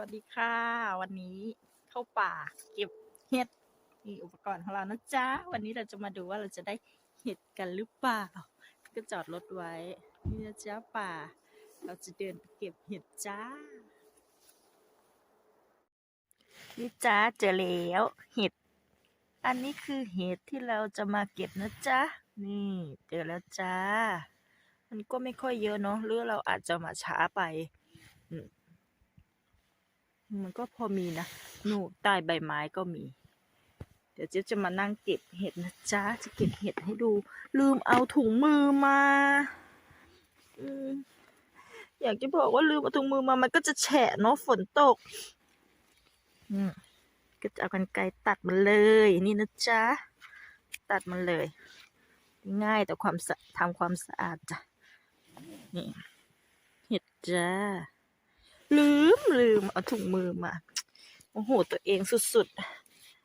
วัสดีค่ะ วันนี้เข้าป่าเก็บเห็ดนี่อุปกรณ์ของเรานะจ๊ะ วันนี้เราจะมาดูว่าเราจะได้เห็ดกันหรือเปล่า ก็จอดรถไว้ นี่นะจ๊ะป่า เราจะเดินไปเก็บเห็ดจ้า นี่จ้าเจอแล้วเห็ด อันนี้คือเห็ดที่เราจะมาเก็บนะจ๊ะ นี่เจอแล้วจ้า มันก็ไม่ค่อยเยอะเนาะหรือเราอาจจะมาช้าไป มันก็พอมีนะหนูใต้ใบไม้ก็มี เดี๋ยวเจ๊จะมานั่งเก็บเห็ดนะจ๊ะ จะเก็บเห็ดให้ดู ลืมเอาถุงมือมาอืมอยากจะบอกว่าลืมเอาถุงมือมา มันก็จะแฉะเนาะฝนตก อืมก็จะเอากันไกรตัดมันเลย นี่นะจ๊ะ ตัดมันเลย ง่ายแต่ความสะทำความสะอาดจ้ะนี่เห็ดจ้า ลืมลืมเอาถุงมือมาโอ้โหตัวเองสุด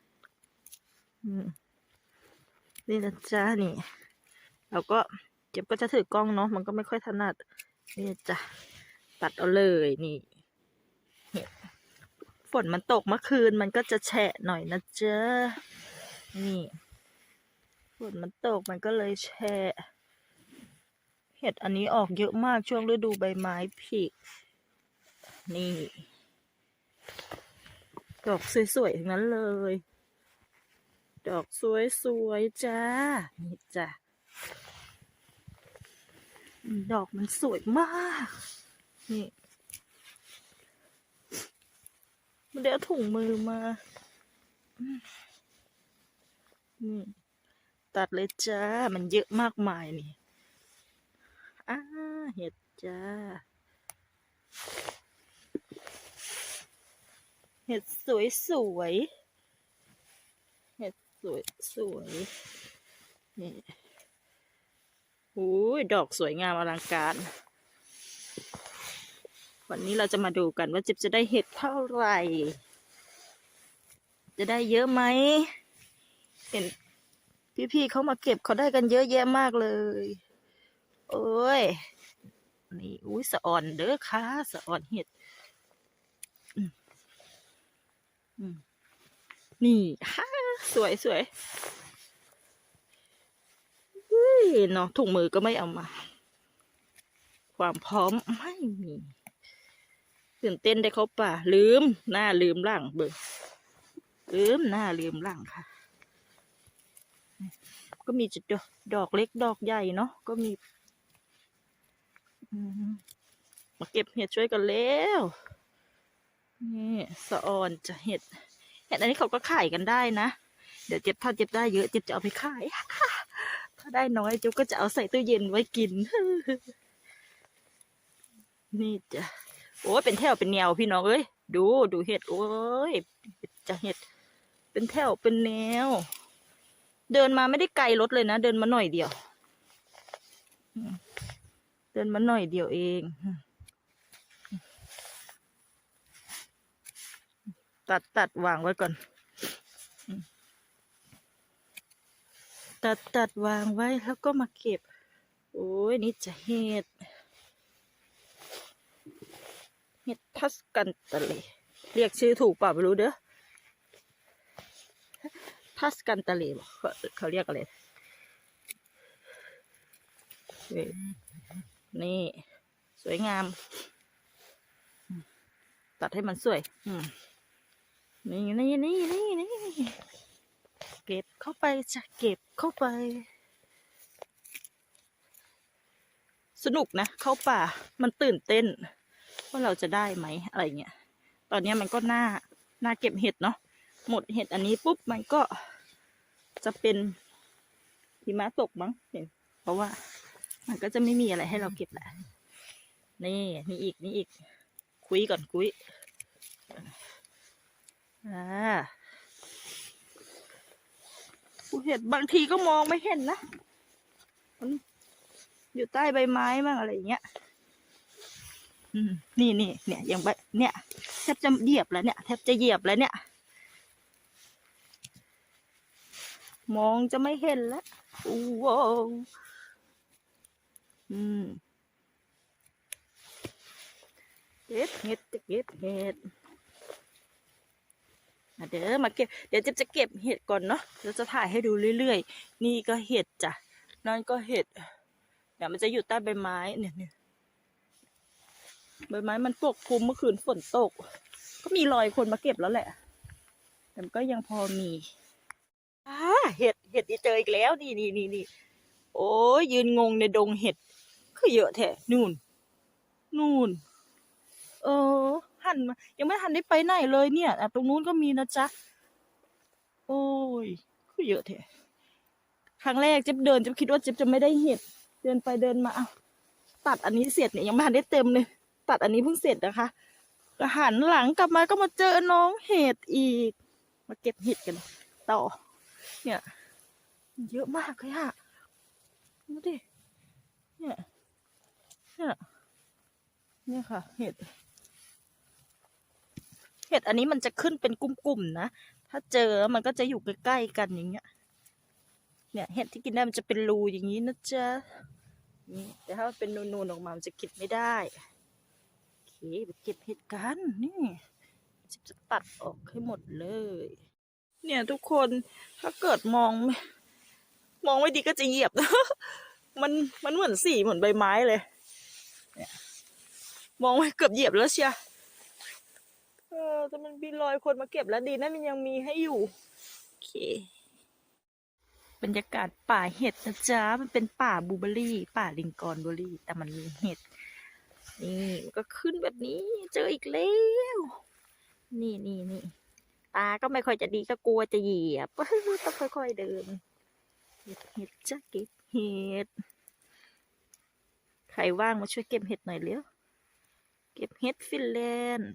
ๆอืมนี่นะจ๊ะนี่เราก็เจ็บก็จะถือกล้องเนาะมันก็ไม่ค่อยถนัดนี่จ้ะตัดเอาเลยนี่เห็ดฝนมันตกเมื่อคืนมันก็จะแฉะหน่อยนะจ๊ะนี่ฝนมันตกมันก็เลยแฉะเห็ดอันนี้ออกเยอะมากช่วงฤดูใบไม้ผลิ นี่ ดอกสวยๆทั้งนั้นเลย ดอกสวยๆจ้า นี่จ้ะดอกมันสวยมาก นี่มันเดี๋ยวถุงมือมา นี่ ตัดเลยจ้า มันเยอะมากมายนี่ อ้า เห็ดจ้า เห็ดสวยสวยเห็ดสวยสวยนี่โอ้ยดอกสวยงามอลังการ วันนี้เราจะมาดูกันว่าจิบจะได้เห็ดเท่าไหร่ จะได้เยอะไหมเห็นพี่ๆเขามาเก็บเขาได้กันเยอะแยะมากเลย โอ้ย นี่อุ้ยสะอ่อนเด้อค่ะสะอ่อนเห็ด อืม นี่ฮ่าสวยสวยเฮ้ยเนาะถุงมือก็ไม่เอามา ความพร้อมไม่มีตื่นเต้นได้เขาป่า ลืม หน้าลืมหลังเบิกลืมหน้าลืมหลังค่ะ ก็มีจุดดอกเล็กดอกใหญ่เนาะก็มีมาเก็บเห็ดช่วยกันแล้ว นี่สะออนจะเห็ด เห็ดอันนี้เขาก็ขายกันได้นะ เดี๋ยวเจ็บถ้าเจ็บได้เยอะเจ็บจะเอาไปขาย ถ้าได้น้อยเจ็บก็จะเอาใส่ตู้เย็นไว้กิน นี่จ้ะโอ้เป็นแถวเป็นแนวพี่น้องเอ้ยดูดูเห็ดโอ้ยจะเห็ด เป็นแถวเป็นแนว เดินมาไม่ได้ไกลรถเลยนะ เดินมาหน่อยเดียว เดินมาหน่อยเดียวเอง ตัดตัดวางไว้ก่อน ตัดตัดวางไว้แล้วก็มาเก็บ โอ้ยนี่จะเห็ด เห็ดทัสกันตะเลเรียกชื่อถูกเปล่าไม่รู้เด้อทัสกันตะเลบอเขาเขาเรียกอะไรนี่ สวยงามอืมตัดให้มันสวย อืม นี่นี่นี่นี่นี่เก็บเข้าไปจะเก็บเข้าไป สนุกนะ เข้าป่ามันตื่นเต้น ว่าเราจะได้ไหมอะไรเงี้ยตอนนี้มันก็หน่าหน่าเก็บเห็ดเนาะหมดเห็ดอันนี้ปุ๊บมันก็จะเป็นหิมะตกมั้งเห็นเพราะว่ามันก็จะไม่มีอะไรให้เราเก็บแหละนี่นี่อีกนี่อีก คุยก่อนคุย อ่ากูเห็นบางทีก็มองไม่เห็นนะมันอยู่ใต้ใบไม้บ้างอะไรอย่างเงี้ยนี่นี่เนี่ยอย่างใบเนี่ยแทบจะเหยียบแล้วเนี่ยแทบจะเหยียบแล้วเนี่ย มองจะไม่เห็นแล้วโอ้โหอืมเก็บเห็ดเก็บเห็ด เด้อมาเก็บ เดี๋ยวจ๊บจะเก็บเห็ดก่อนเนาะเดี๋ยวจะถ่ายให้ดูเรื่อยๆ นี่ก็เห็ดจ้ะ นั่นก็เห็ด เดี๋ยวมันจะอยู่ใต้ใบไม้เนี่ยเนี่ยใบไม้มันปกคลุมเมื่อคืนฝนตก ก็มีรอยคนมาเก็บแล้วแหละ แต่มันก็ยังพอมีอ่าเห็ด เห็ดที่เจออีกแล้ว นี่นี่นี่นี่ โอ้ยยืนงงในดงเห็ด คือเยอะแท้นู่น นู่น เออันยังไม่ทันได้ไปไหนเลยเนี่ยอะตรงนู้นก็มีนะจ๊ะ โอ้ยคือเยอะแท้ครั้งแรกเจ๊บเดินเจ๊บคิดว่าเจ๊บจะไม่ได้เห็ดเดินไปเดินมาเอ้าตัดอันนี้เสร็จเนี่ยยังไม่ทันได้เต็มเลย ตัดอันนี้เพิ่งเสร็จนะคะก็หันหลังกลับมาก็มาเจอน้องเห็ดอีก มาเก็บเห็ดกัน ต่อ เนี่ย เยอะมากเลยอะดูดิเนี่ยเนี่ยเนี่ยค่ะ เห็ด เห็ดอันนี้มันจะขึ้นเป็นกลุ่มๆนะ ถ้าเจอมันก็จะอยู่ใกล้ๆกันอย่างเงี้ย เนี่ยเห็ดที่กินได้มันจะเป็นรูอย่างนี้นะจ๊ะนี่แต่ถ้าเป็นนูนๆออกมามันจะกินไม่ได้โอเคไปเก็บเห็ดกันนี่จะตัดออกให้หมดเลย เนี่ยทุกคนถ้าเกิดมอง มองไม่ดีก็จะเหยียบ มันมันเหมือนสีเหมือนใบไม้เลย เนี่ย มองไว้เกือบเหยียบแล้วเชียเออแต่มันมีรอยคนมาเก็บแล้วดีนะมันยังมีให้อยู่ โอเค บรรยากาศป่าเห็ดนะจ๊ะ มันเป็นป่าบูเบอรี่ ป่าลิงกอนเบอรี่ แต่มันมีเห็ด นี่มันก็ขึ้นแบบนี้ เจออีกแล้ว นี่นี่นี่ตาก็ไม่ค่อยจะดีก็กลัวจะเหยียบ ต้องค่อยๆเดิน เห็ดเห็ดจ้ะเก็บเห็ด ใครว่างมาช่วยเก็บเห็ดหน่อยเร็ว เก็บเห็ดฟินแลนด์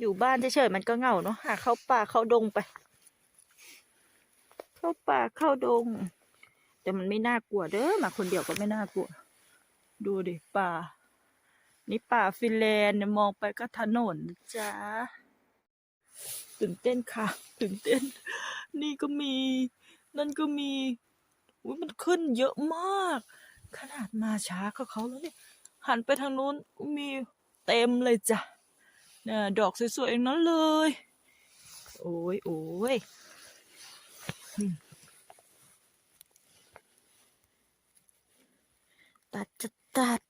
อยู่บ้านเฉยๆมันก็เหงาเนาะหาเข้าป่าเข้าดงไป เข้าป่าเข้าดง แต่มันไม่น่ากลัวเด้อมาคนเดียวก็ไม่น่ากลัว ดูดิป่า นี่ป่าฟินแลนด์เนี่ยมองไปก็ถนนจ้าตื่นเต้นค่ะ ตื่นเต้น นี่ก็มี นั่นก็มีอุ้ยมันขึ้นเยอะมาก ขนาดมาช้าก็เขาแล้วเนี่ยหันไปทางนู้นมีเต็มเลยจ้ะ นี่ยดอกสวยๆเองนั้นเลย โอ้ยโอ้ยตัดจะตัด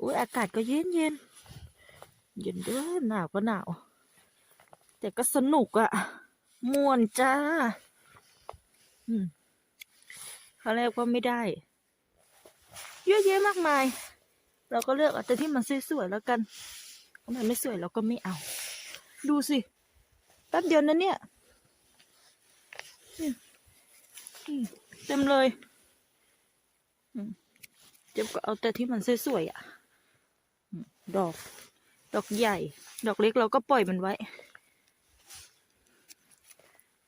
อุ้ยอากาศก็เย็นเย็นเย็นด้อหนาวก็หนาว แต่ก็สนุกอะม่วนจ้าอืมครั้งแรกก็ไม่ได้ เยอะแยะมากมาย เราก็เลือกเอาแต่ที่มันสวยๆแล้วกัน มันไม่สวยเราก็ไม่เอา ดูสิแป๊บเดียวนะเนี่ยเต็มเลยเจ็บก็เอาแต่ที่มันสวยๆอะดอก ดอกใหญ่ ดอกเล็กเราก็ปล่อยมันไว้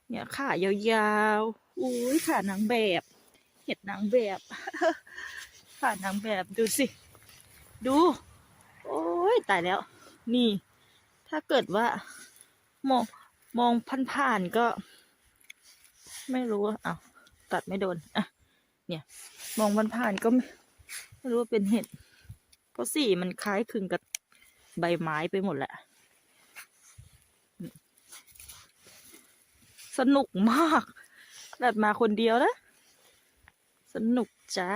เนี่ยขายาวๆอุ้ยขานางแบบ เห็ดนางแบบขานางแบบดูสิ ดู โอ้ยตายแล้ว นี่ ถ้าเกิดว่ามองมองผ่านๆก็ ไม่รู้อะอ้าวตัดไม่โดนอะเนี่ย มองผ่านๆก็ไม่ไม่รู้ว่าเป็นเห็ดเพราะสีมันคล้ายคลึงกับใบไม้ไปหมดแหละ สนุกมากแบบมาคนเดียวนะ สนุกจ้า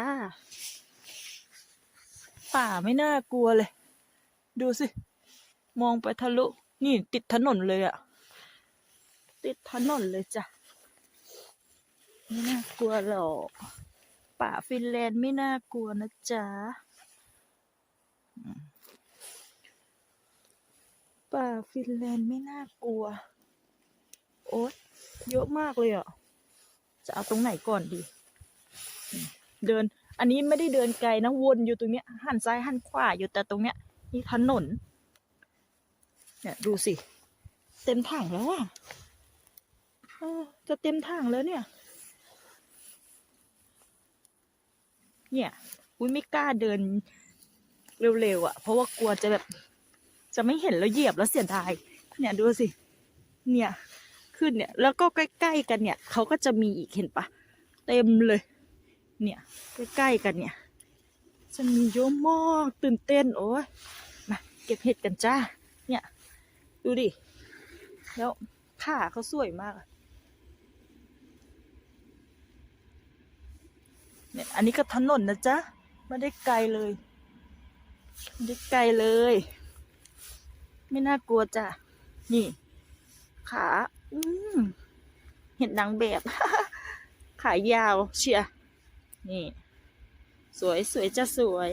ป่าไม่น่ากลัวเลย ดูสิ มองไปทะลุนี่ติดถนนเลยอะติดถนนเลยจ้ะไม่น่ากลัวหรอกป่าฟินแลนด์ไม่น่ากลัวนะจ๊ะป่าฟินแลนด์ไม่น่ากลัว โอ๊ยเยอะมากเลยอะ จะเอาตรงไหนก่อนดี เดิน อันนี้ไม่ได้เดินไกลนะวนอยู่ตรงเนี้ยหันซ้ายหันขวาอยู่แต่ตรงเนี้ยนี่ถนน เนี่ยดูสิ เต็มถังแล้วอะจะเต็มถังแล้วเนี่ย เนี่ยอุ้ยไม่กล้าเดินเร็วๆอะ เพราะว่ากลัวจะแบบ จะไม่เห็นแล้วเหยียบแล้วเสียดาย เนี่ยดูสิ เนี่ย ขึ้นเนี่ย แล้วก็ใกล้ๆกันเนี่ยเขาก็จะมีอีกเห็นปะเต็มเลย เนี่ย ใกล้ๆกันเนี่ย จะมีเยอะมากตื่นเต้นโอ้ยมาเก็บเห็ดกันจ้า ดูดิ แล้วขาเขาสวยมาก เนี่ย อันนี้ก็ถนนนะจ๊ะ ไม่ได้ไกลเลย ไม่ได้ไกลเลย ไม่น่ากลัวจ้ะ นี่ ขา อืมเห็นนางแบบ ขายาวเชียร์นี่ สวยสวยจะสวย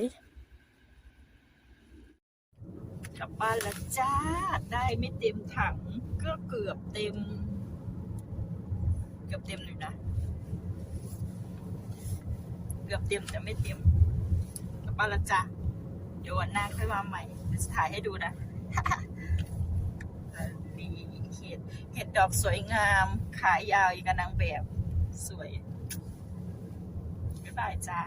กลับบ้านแล้วจ้า ได้ไม่เต็มถังก็เกือบเต็ม เกือบเต็มเลยนะ เกือบเต็มแต่ไม่เต็ม กลับบ้านแล้วจ้าเดี๋ยววันหน้าค่อยมาใหม่จะถ่ายให้ดูนะนี่เห็ดเห็ดดอกสวยงาม ขายาวอย่างกับนางแบบ สวยบ๊ายบายจ้า